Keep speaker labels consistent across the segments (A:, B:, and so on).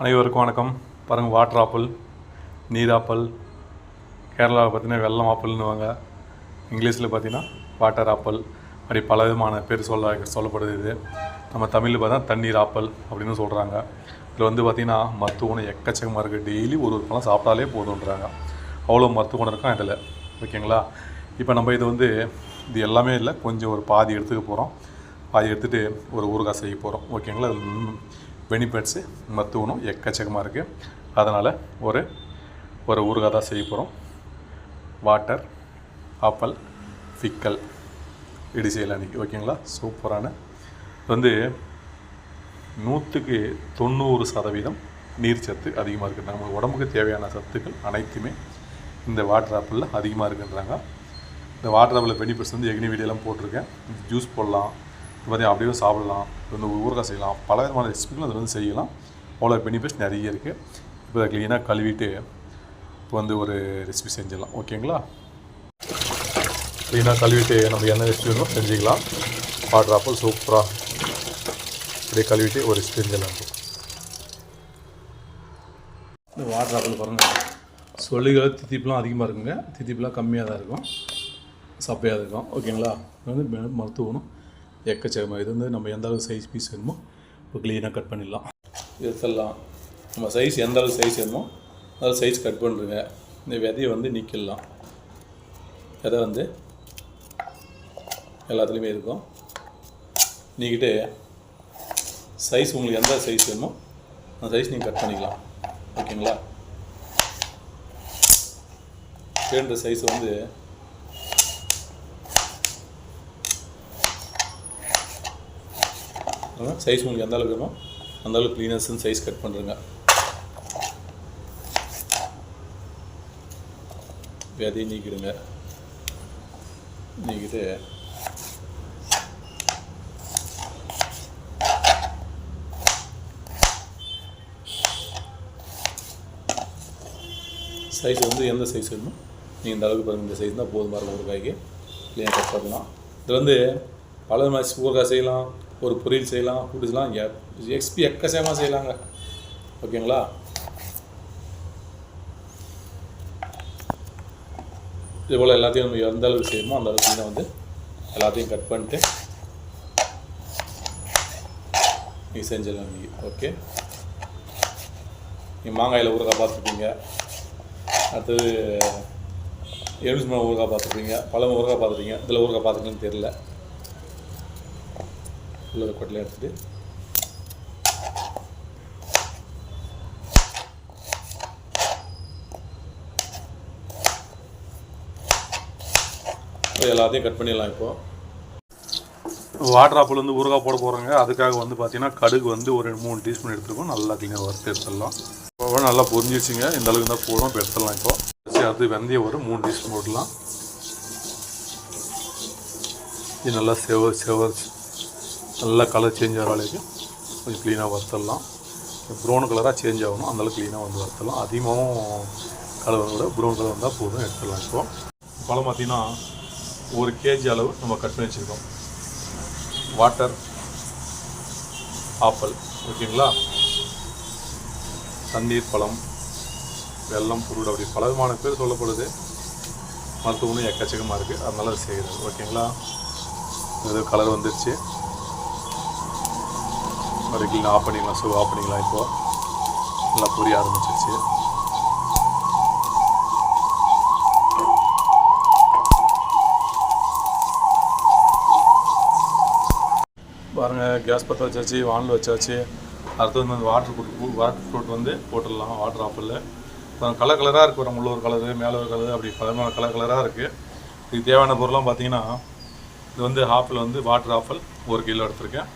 A: அனைவருக்கும் வணக்கம். பாருங்கள் வாட்டர் ஆப்பிள் நீராப்பிள் கேரளாவில் பார்த்தீங்கன்னா வெள்ளம் ஆப்பிள்னுவாங்க இங்கிலீஷில் பார்த்தீங்கன்னா வாட்டர் ஆப்பிள் அப்படி பல விதமான பேர் சொல்ல சொல்லப்படுது இது. நம்ம தமிழில் பார்த்தா தண்ணீர் ஆப்பிள் அப்படின்னு சொல்கிறாங்க இதில் வந்து பார்த்திங்கன்னா மருத்துவ குணம் எக்கச்சக்கமாக இருக்குது டெய்லி ஒரு ஒரு பழம் சாப்பிட்டாலே போதுன்றாங்க அவ்வளோ மருத்துவ குணம் இருக்கும் இதில்? ஓகேங்களா? இப்போ நம்ம இது வந்து இது எல்லாமே இல்லை கொஞ்சம் ஒரு பாதி எடுத்துக்க போகிறோம் பாதி எடுத்துகிட்டு ஒரு ஊறுகாய் செய்ய போகிறோம் ஓகேங்களா? பெனிஃபிட்ஸு மருத்துவ எக்கச்சக்கமாக இருக்குது அதனால் ஒரு ஒரு ஊறுகாய் தான் செய்ய போகிறோம் வாட்டர் ஆப்பிள் ஃபிக்கல் இடி செய்யலாம் அன்றைக்கி ஓகேங்களா? சூப்பரான. வந்து நூற்றுக்கு தொண்ணூறு சதவீதம் நீர் சத்து அதிகமாக இருக்குது நம்ம உடம்புக்கு தேவையான சத்துக்கள் அனைத்துமே இந்த வாட்டர் ஆப்பிளில் அதிகமாக இருக்குன்றாங்க. இந்த வாட்டர் ஆப்பிளில் பெனிஃபிட்ஸ் வந்து எக்னி வீடியோலாம் போட்டிருக்கேன். ஜூஸ் போடலாம். பார்த்தீங்க அப்படியே சாப்பிடலாம். வந்து ஊறுகாய் செய்யலாம். பல விதமான ரெசிபிகளும் அதில் வந்து செய்யலாம். அவ்வளோ பெனிஃபிட்ஸ் நிறைய இருக்குது இப்போ அதை க்ளீனாக கழுவிட்டு இப்போ வந்து ஒரு ரெசிபி செஞ்சிடலாம். ஓகேங்களா க்ளீனாக கழுவிட்டு நம்ம என்ன ரெசிபி வேணுமோ செஞ்சுக்கலாம். வாட்டர் ஆப்பிள் சூப்பராக அப்படியே கழுவிட்டு ஒரு ரெசிபி செஞ்சிடலாம். இந்த வாட்டர் ஆப்பிள் பாருங்கள் சொல்லிகள் தித்திப்புலாம் அதிகமாக இருக்குங்க. தித்திப்புலாம் கம்மியாக தான் இருக்கும். சப்பையாக இருக்கும். ஓகேங்களா இது வந்து மருத்துவம் எக்கச்சக்கமாக இது வந்து நம்ம எந்த அளவுக்கு சைஸ் பீஸ் வேணுமோ இப்போ க்ளீனாக கட் பண்ணிடலாம். இதெல்லாம் நம்ம சைஸ் எந்த அளவுக்கு சைஸ் வேணுமோ அதில் சைஸ் கட் பண்ணுறங்க இந்த விதையை வந்து நீக்கிடலாம். விதை வந்து எல்லாத்துலேயுமே இருக்கும். நீக்கிட்டு சைஸ் உங்களுக்கு எந்த சைஸ் வேணுமோ அந்த சைஸ் நீங்கள் கட் பண்ணிக்கலாம். ஓகேங்களா? வேண்ட சைஸ் வந்து சைஸ் உங்களுக்கு எந்த அளவுக்கு வேணுமோ அந்த அளவுக்கு க்ளீனஸ் சைஸ் கட் பண்ணுறங்க விதையை நீக்கிடுங்க. நீக்கிட்டு சைஸ் வந்து எந்த சைஸ் வேணுமோ நீங்கள் இந்த அளவுக்கு பாருங்கள் இந்த சைஸ் தான் போதுமாக இருக்கும் ஒரு காய்க்கு கட் பண்ணலாம். இது வந்து பல மாதிரி ஊறுகாய் செய்யலாம். ஒரு பொரியல் செய்யலாம் கூட்டு செய்யலாம் எக்ஸ்பி எக்கச்சக்கமாக செய்யலாங்க. ஓகேங்களா? இது போல் எல்லாத்தையும் நம்ம எந்த அளவுக்கு செய்யணுமோ அந்த அளவுக்கு தான் வந்து எல்லாத்தையும் கட் பண்ணிட்டு நீங்கள் செஞ்சிடலாம் நீங்கள் ஓகே நீங்கள் மாங்காயில் ஊறுகாய் பார்த்துருப்பீங்க. அடுத்தது எலுமிச்சம்பழம் ஊறுகாய் பார்த்துருப்பீங்க. பழம் ஊறுகாய் பார்த்துருப்பீங்க. இதில் ஊறுகாய் பார்த்துருக்கீங்கன்னு தெரில உள்ள கொட்டில் எடுத்துட்டு. எல்லாத்தையும் கட் பண்ணிடலாம் இப்போது வாட்டர் ஆப்பிள் வந்து ஊறுகாய் போட போகிறோங்க அதுக்காக வந்து பார்த்தீங்கன்னா கடுகு வந்து ஒரு மூணு டீஸ்பூன் எடுத்துருக்கோம். நல்லா கிளீனாக வறுத்து எடுத்துடலாம். இப்போ நல்லா பொரிஞ்சிருச்சுங்க. இந்த அளவுக்கு தான் போடும் இப்போ எடுத்துடலாம் இப்போ. சரி அது வெந்தயம் ஒரு மூணு டீஸ்பூன் போடலாம் இது நல்லா செவ செவ நல்லா கலர் சேஞ்ச் ஆகிற அளவுக்கு கொஞ்சம் க்ளீனாக வறுத்துடலாம். ப்ரௌன் கலராக சேஞ்ச் ஆகணும். அந்தளவுக்கு க்ளீனாக வந்து வறுத்துடலாம். அதிகமாகவும் கலர் விட ப்ரௌன் கலர் வந்தால் போதும் எடுத்துடலாம் இப்போ. பழம் பார்த்திங்கன்னா ஒரு கேஜி அளவு நம்ம கட் பண்ணி வச்சுருக்கோம். வாட்டர் ஆப்பிள் ஓகேங்களா தண்ணீர் பழம் வெல்லம் புருட அப்படி பல விதமான பேர் சொல்லப்படுது. மருத்துவ எக்கச்சக்கமாக இருக்குது அதனால அது செய்கிறது ஓகேங்களா ஏதோ கலர் வந்துருச்சு. மறுபடியும் ஆஃப் பண்ணிக்கலாம் ஸோ ஆஃப் பண்ணிக்கலாம் இப்போது நல்லா புரிய ஆரம்பிச்சிருச்சு. பாருங்கள் கேஸ் பற்ற வச்சாச்சு வானில் வச்சாச்சு. அடுத்து வந்து water water fruit water fruit வந்து போட்டுடலாம். வாட்டர் ஆப்பிளில் கலர் கலராக இருக்குது ஒரு உள்ள ஒரு கலரு மேலே ஒரு கலரு அப்படி பதினொன்று கலர் கலராக இருக்குது இதுக்கு தேவையான பொருள்லாம் பார்த்தீங்கன்னா இது வந்து ஆப்பிள் வந்து வாட்டர் ஆப்பிள் ஒரு கிலோ எடுத்திருக்கேன்.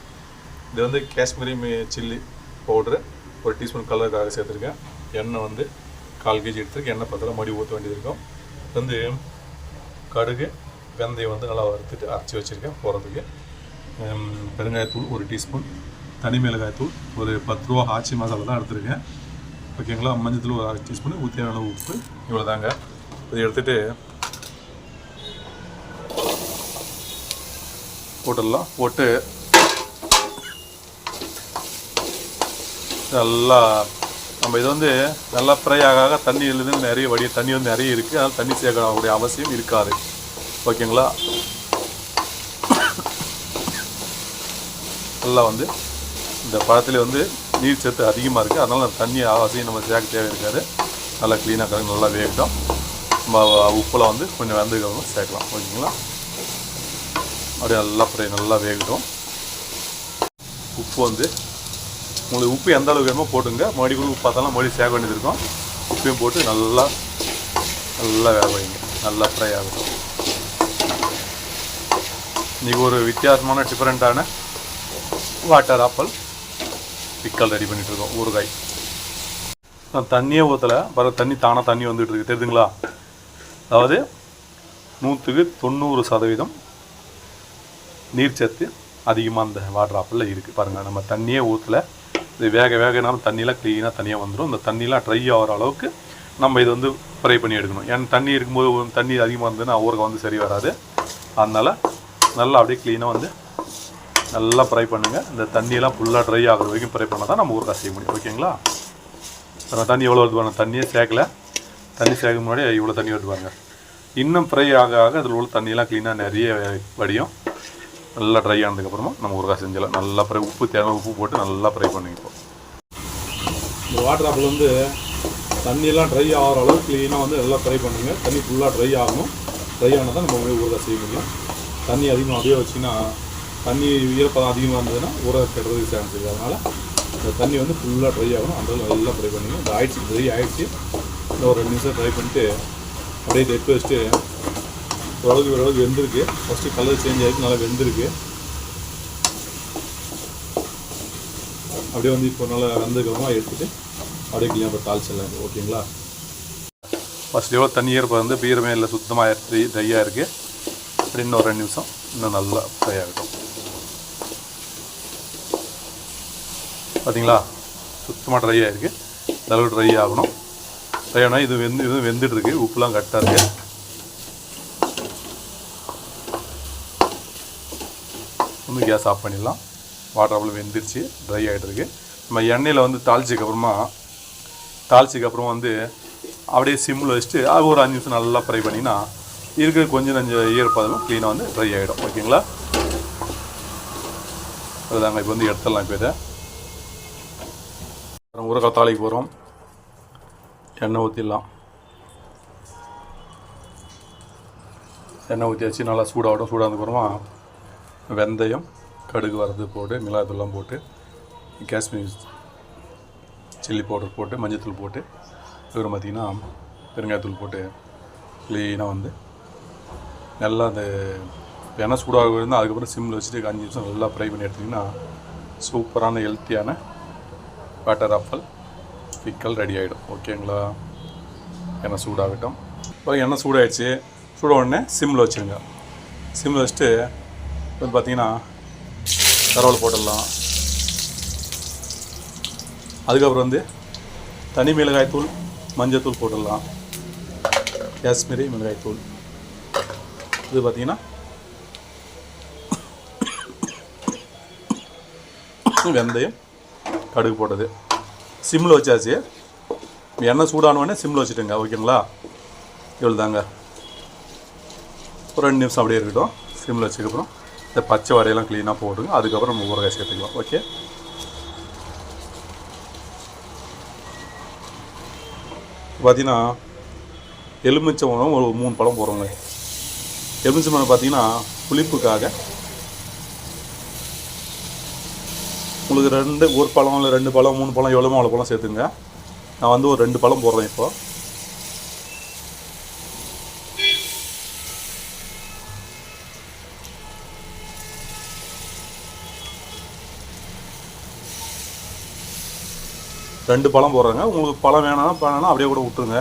A: இது வந்து காஷ்மீரி சில்லி பவுட்ரு. ஒரு டீஸ்பூன் கலருக்காக சேர்த்துருக்கேன். எண்ணெய் வந்து கால் கேஜி எடுத்துருக்கேன். எண்ணெய் பத்தில் மடி ஊற்ற வேண்டியது இருக்கும். வந்து கடுகு வெந்தயம் வந்து நல்லா வறுத்துட்டு அரைச்சி வச்சுருக்கேன் போகிறதுக்கு பெருங்காயத்தூள் ஒரு டீஸ்பூன். தனி மிளகாய்த்தூள் ஒரு பத்து ரூபா ஆச்சி மசாலா தான் எடுத்திருக்கேன். ஓகேங்களா? மஞ்சத்தூள் ஒரு அரை டீஸ்பூன் ஊற்றியான அளவு உப்பு. இவ்வளோ தாங்க இதை எடுத்துகிட்டு போட்டுடலாம். போட்டு நல்லா நம்ம இது வந்து நல்லா ஃப்ரை ஆக ஆக தண்ணி இருந்து நிறைய வடி தண்ணி வந்து நிறைய இருக்குது அதனால் தண்ணி சேர்க்கக்கூடிய அவசியம் இருக்காது. ஓகேங்களா? நல்லா வந்து இந்த பழத்துலேயே வந்து நீர் சத்து அதிகமாக இருக்குது அதனால் அந்த தண்ணி அவசியம் நம்ம சேர்க்க தேவை இருக்காது. நல்லா க்ளீனாக கலந்து நல்லா வேகட்டும். நம்ம உப்பெல்லாம் வந்து கொஞ்சம் வெந்ததுக்கப்புறம் சேர்க்கலாம். ஓகேங்களா? அப்படியே நல்லா ஃப்ரை நல்லா வேகட்டும். உப்பு வந்து உங்களுக்கு உப்பு எந்த அளவுக்கு வேணுமோ போட்டுங்க. மறுபடியும் உப்பு பார்த்தாலும் மறுபடியும் சேக வேண்டியது இருக்கும். உப்பையும் போட்டு நல்லா நல்லா வேக வைங்க. நல்லா ஃப்ரை ஆகும் இன்றைக்கி ஒரு வித்தியாசமான டிஃப்ரெண்ட்டான வாட்டர் ஆப்பிள் பிக்கல் ரெடி பண்ணிகிட்ருக்கோம் இருக்கோம். ஊறுகாய் நான் தண்ணியே ஊற்றலை பிறகு தண்ணி தானாக தண்ணி வந்துகிட்டு இருக்கு. தெரியுதுங்களா? அதாவது நூற்றுக்கு தொண்ணூறு சதவீதம் நீர்ச்சத்து அதிகமாக அந்த வாட்டர் ஆப்பிளில் இருக்குது பாருங்கள் நம்ம தண்ணியே ஊற்றலை இது வேக வேகனாலும் தண்ணியெலாம் க்ளீனாக தனியாக வந்துடும் இந்த தண்ணியெலாம் ட்ரை ஆகிற அளவுக்கு நம்ம இது வந்து ஃப்ரை பண்ணி எடுக்கணும். ஏன்னா தண்ணி இருக்கும்போது தண்ணி அதிகமாக இருந்ததுன்னா ஊறுகாய் வந்து சரி வராது. அதனால் நல்லா அப்படியே க்ளீனாக வந்து நல்லா ஃப்ரை பண்ணுங்கள் இந்த தண்ணியெல்லாம் ஃபுல்லாக ட்ரை ஆகிற வரைக்கும் ஃப்ரை பண்ணால் தான் நம்ம ஊறுகாய் செய்ய முடியும். ஓகேங்களா அப்புறம் தண்ணி எவ்வளோ வருது தண்ணியே சேர்க்கல. தண்ணி சேர்க்க முன்னாடி இவ்வளோ தண்ணி வருது இன்னும் ஃப்ரை ஆக ஆக அதில் உள்ள தண்ணியெல்லாம் க்ளீனாக நிறைய வடியும். நல்லா ட்ரை ஆனதுக்கப்புறமா நம்ம ஊறுகாய் செஞ்சிடலாம். நல்லா ஃப்ரை உப்பு தேவை உப்பு போட்டு நல்லா ஃப்ரை பண்ணிப்போம் இந்த வாட்டர் ஆப்பிள் வந்து தண்ணியெல்லாம் ட்ரை ஆகிற அளவுக்கு க்ளீனாக வந்து நல்லா ஃப்ரை பண்ணுங்கள் தண்ணி ஃபுல்லாக ட்ரை ஆகணும். ட்ரை ஆனால் தான் நம்ம வந்து ஊறுகாய் செய்ய முடியும். தண்ணி அதிகமாக அப்படியே வச்சிங்கன்னா தண்ணி ஈரப்பதம் அதிகமாக இருந்ததுன்னா ஊறுகாய் கெடுறதுக்கு சான்ஸ் இருக்குது அதனால் இந்த தண்ணி வந்து ஃபுல்லாக ட்ரை ஆகணும். அந்த நல்லா ஃப்ரை பண்ணுங்கள் இந்த ஆயிடுச்சு ட்ரை ஆயிடுச்சு. இன்னும் ஒரு ரெண்டு நிமிஷம் ட்ரை பண்ணிட்டு அப்படியே இதை எடுத்து வச்சுட்டு ஓரளவுக்கு ஓரளவுக்கு வெந்திருக்கு. ஃபஸ்ட்டு கலர் சேஞ்ச் ஆகிட்டு நல்லா வெந்திருக்கு. அப்படியே வந்து இப்போ நல்லா வெந்ததுக்கப்புறமா எடுத்துகிட்டு அப்படியே கிளியாக இப்போ தாளிச்சிடலாம் ஓகேங்களா ஃபஸ்ட் எவ்வளோ தண்ணி ஈரப்பதம் வந்து பீரமே இல்லை சுத்தமாக ட்ரை ட்ரையாக இருக்குது அப்படி இன்னும் ஒரு ரெண்டு நிமிஷம் இன்னும் நல்லா ஃப்ரை ஆகட்டும் பார்த்தீங்களா சுத்தமாக ட்ரை ஆகிருக்கு இந்த ட்ரை ஆகணும். ட்ரை ஆனால் இது வெந்து இது வெந்துட்டு இருக்கு. உப்புலாம் கரெக்டாக இருக்குது வந்து கேஸ் ஆஃப் பண்ணிடலாம். வாட்டர் அவ்வளோ வெந்துருச்சு ட்ரை ஆகிட்டுருக்கு நம்ம எண்ணெயில் வந்து தாளிச்சதுக்கப்புறமா அப்புறமா வந்து அப்படியே சிம்மில் வச்சுட்டு அது ஒரு அஞ்சு நிமிஷம் நல்லா ஃப்ரை பண்ணினா இருக்கிற கொஞ்சம் நஞ்சம் ஈரப்பதமும் க்ளீனாக வந்து ட்ரை ஆகிடும் ஓகேங்களா? அதுதாங்க இப்போ வந்து எடுத்துடலாம் இப்போ இதை. அப்புறம் ஊறுகாய் தாளிக்கு போகிறோம் எண்ணெய் ஊற்றிடலாம் எண்ணெய் ஊற்றி வச்சு நல்லா சூடாகட்டும். அப்புறமா வெந்தயம் கடுகு வரது போட்டு மிளகாத்தூள்லாம் போட்டு காஷ்மீர் சில்லி பவுடர் போட்டு மஞ்சத்தூள் போட்டு அப்புறம் பார்த்திங்கன்னா பெருங்காயத்தூள் போட்டு க்ளீனாக வந்து நல்லா அந்த எண்ணெய் சூடாக இருந்தால் அதுக்கப்புறம் சிம்மில் வச்சுட்டு அஞ்சு நிமிஷம் நல்லா ஃப்ரை பண்ணி எடுத்திங்கன்னா சூப்பரான ஹெல்த்தியான பேட்டர் ஆப்பல் பிக்கல் ரெடி ஆகிடும் ஓகேங்களா எண்ணெய் சூடாகட்டும். இப்போ எண்ணெய் சூடாகிடுச்சு சூட உடனே சிம்மில் வச்சுருங்க. சிம்மில் வச்சுட்டு இப்போ பார்த்தீங்கன்னா கரவல் போட்டுடலாம். அதுக்கப்புறம் வந்து தனி மிளகாய்த்தூள் மஞ்சத்தூள் போட்டுடலாம். காஷ்மீரி மிளகாய்த்தூள். இது பார்த்தீங்கன்னா வெந்தயம் கடுகு போட்டது. சிம்மில் வச்சாச்சு. எண்ணெய் சூடானோடனே சிம்மில் வச்சுட்டுங்க ஓகேங்களா? இவ்வளோ தாங்க ஒரு ரெண்டு நிமிஷம் அப்படியே இருக்கட்டும். சிம்மில் வச்சதுக்கப்புறம் இந்த பச்சை வரையெல்லாம் க்ளீனாக போட்டுங்க. அதுக்கப்புறம் நம்ம ஊறுகாய் சேர்த்துக்கலாம். ஓகே பார்த்தீங்கன்னா எலுமிச்சம்பழம் ஒரு மூணு பழம் போடுறோங்க. எலுமிச்சம்பழம் பார்த்தீங்கன்னா புளிப்புக்காக உங்களுக்கு ரெண்டு ஒரு பழம் இல்லை ரெண்டு பழம் மூணு பழம் எவ்வளோ அவ்வளோ பழம் சேர்த்துங்க. நான் வந்து ஒரு ரெண்டு பழம் போடுறேன் இப்போது ரெண்டு பழம் போடுறாங்க. உங்களுக்கு பழம் வேணாம்னா வேணாம்னா அப்படியே கூட விட்டுருங்க.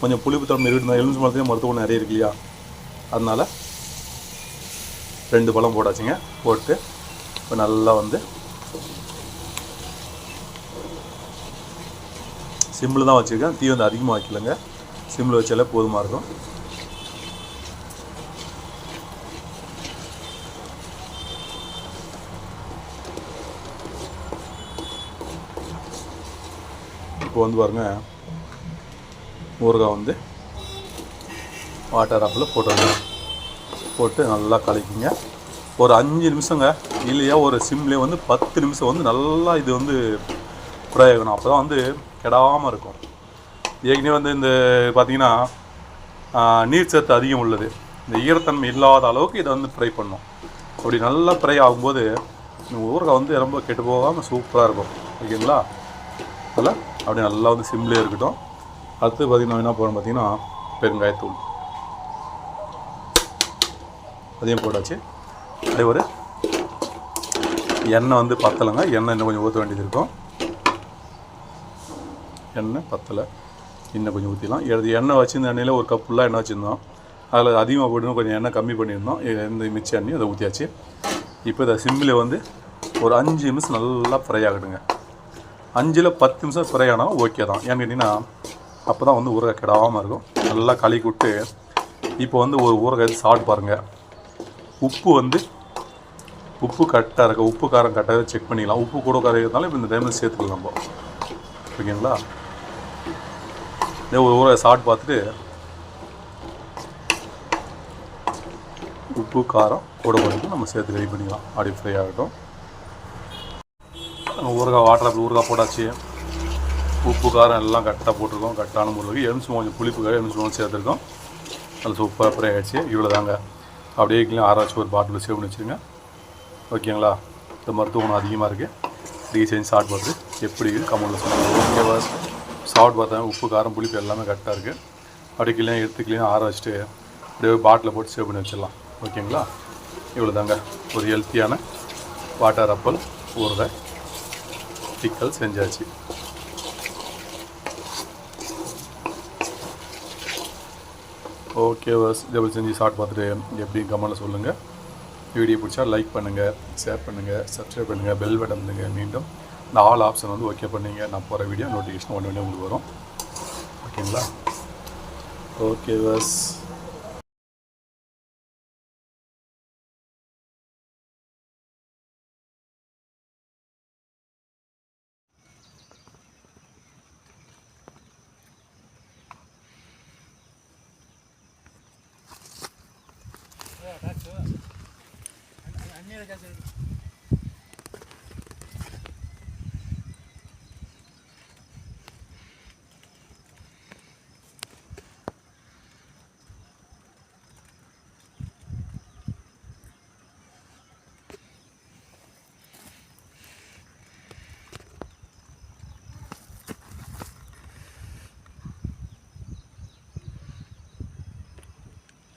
A: கொஞ்சம் புளிப்பு தன்மை இருக்குதுங்க எலுமிச்சை மரத்துலேயும் மருத்துவம் நிறைய இருக்கு இல்லையா? அதனால் ரெண்டு பழம் போடாச்சுங்க போட்டு இப்போ நல்லா வந்து சிம்மில் தான் வச்சுருக்கேன். தீ வந்து அதிகமாக வைக்கலங்க. சிம்மில் வச்சாலே போதுமாக இருக்கும். இப்போ வந்து பாருங்க ஊறுகாய் வந்து வாட்டர் ஆப்பில் போட்டுருங்க போட்டு நல்லா கலக்கிங்க. ஒரு அஞ்சு நிமிஷங்க இல்லையா ஒரு சிம்லேயே வந்து பத்து நிமிஷம் வந்து நல்லா இது வந்து ஃப்ரை ஆகணும் அப்போ தான் வந்து கெடாமல் இருக்கும். ஏற்கனவே வந்து இந்த பார்த்திங்கன்னா நீர் சத்து அதிகம் உள்ளது. இந்த ஈரத்தன்மை இல்லாத அளவுக்கு இதை வந்து ஃப்ரை பண்ணும். அப்படி நல்லா ஃப்ரை ஆகும்போது ஊறுகாய் வந்து ரொம்ப கெட்டு போகாமல் சூப்பராக இருக்கும். ஓகேங்களா? அதில் அப்படி நல்லா வந்து சிம்லேயே இருக்கட்டும். அடுத்து பார்த்திங்கன்னா என்ன போகிறோம் பார்த்தீங்கன்னா பெருங்காயத்தூள் அதையும் போட்டாச்சு. அதே ஒரு எண்ணெய் வந்து பத்தலைங்க. எண்ணெய் இன்னும் கொஞ்சம் ஊற்ற வேண்டியது இருக்கும். எண்ணெய் பத்தலை. இன்னும் கொஞ்சம் ஊற்றிடலாம் எடுத்து எண்ணெய் வச்சிருந்த எண்ணெயில் ஒரு கப் ஃபுல்லாக எண்ணெய் வச்சுருந்தோம். அதில் அதிகமாக போட்டு கொஞ்சம் எண்ணெய் கம்மி பண்ணியிருந்தோம். எந்த இந்த மிச்ச எண்ணெயும் அதை ஊற்றியாச்சு இப்போ இதை சிம்மில் வந்து ஒரு அஞ்சு நிமிஷம் நல்லா ஃப்ரை ஆகட்டுங்க. அஞ்சில் பத்து நிமிஷம் ஃப்ரை ஆனாலும் ஓகே தான். ஏன்னு கேட்டிங்கன்னா அப்போ தான் வந்து ஊறுகாய் கெடாமல் இருக்கும். நல்லா கழுவி விட்டு இப்போ வந்து ஒரு ஊறுகாய் சாப்பிட்டு பாருங்கள் உப்பு வந்து உப்பு கரெக்டாக இருக்க. உப்பு காரம் கரெக்டாக செக் பண்ணிக்கலாம். உப்பு கூட காரம் இருந்தாலும் இப்போ இந்த டைமில் சேர்த்துக்கலாம் நம்ம. ஓகேங்களா? இதே ஒரு ஊரை சாப்பிட்டு பார்த்துட்டு உப்பு காரம் கூட குறைக்கும் நம்ம சேர்த்து ரெடி பண்ணிக்கலாம். அப்படி ஃப்ரை ஆகட்டும். ஊறுகாய் வாட்டர் ஆப்பிள் ஊறுகாய் போட்டாச்சு. உப்பு காரம் எல்லாம் கரெக்டாக போட்டிருக்கோம். கரெக்டான முறைக்கு எலுமிச்சு கொஞ்சம் புளிப்புக்காக எலுமிச்சு கொஞ்சம் சேர்த்துருக்கோம். அது சூப்பராக ஃப்ரை ஆகிடுச்சு இவ்வளோ தாங்க அப்படியே கிளீன் ஆராய்ச்சி ஒரு பாட்டில் சேவ் பண்ணி வச்சுருங்க. ஓகேங்களா? இந்த மருத்துவ குணம் அதிகமாக இருக்குது நீங்கள் செஞ்சு சாப்பிட்டு பார்த்து எப்படி கமெண்ட்டில் சொன்னாங்க ஓகேவா சாப்பிட்டு பார்த்தேன் உப்பு காரம் புளிப்பு எல்லாமே கரெக்டாக இருக்குது அப்படியே கிளீன் எடுத்து கிளீன் ஆற வச்சுட்டு அப்படியே பாட்டில் போட்டு சேவ் பண்ணி வச்சிடலாம். ஓகேங்களா? இவ்வளோ தாங்க ஒரு ஹெல்த்தியான வாட்டர் அப்பல் ஊறுகாய். பிக்கல் செஞ்சாச்சு ஓகே வஸ் டபுள் செஞ்சு ஷார்ட் பார்த்துட்டு எப்படி கமெண்ட்டில் சொல்லுங்கள் வீடியோ பிடிச்சா லைக் பண்ணுங்கள் ஷேர் பண்ணுங்கள் சப்ஸ்கிரைப் பண்ணுங்கள் பெல் பட்டன் பண்ணுங்க மீண்டும் இந்த ஆல் ஆப்ஷன் வந்து ஓகே பண்ணீங்க. நான் போகிற வீடியோ நோட்டிஃபிகேஷன் ஒன்று ஒன்று உங்களுக்கு வரும். ஓகேங்களா ஓகே வஸ்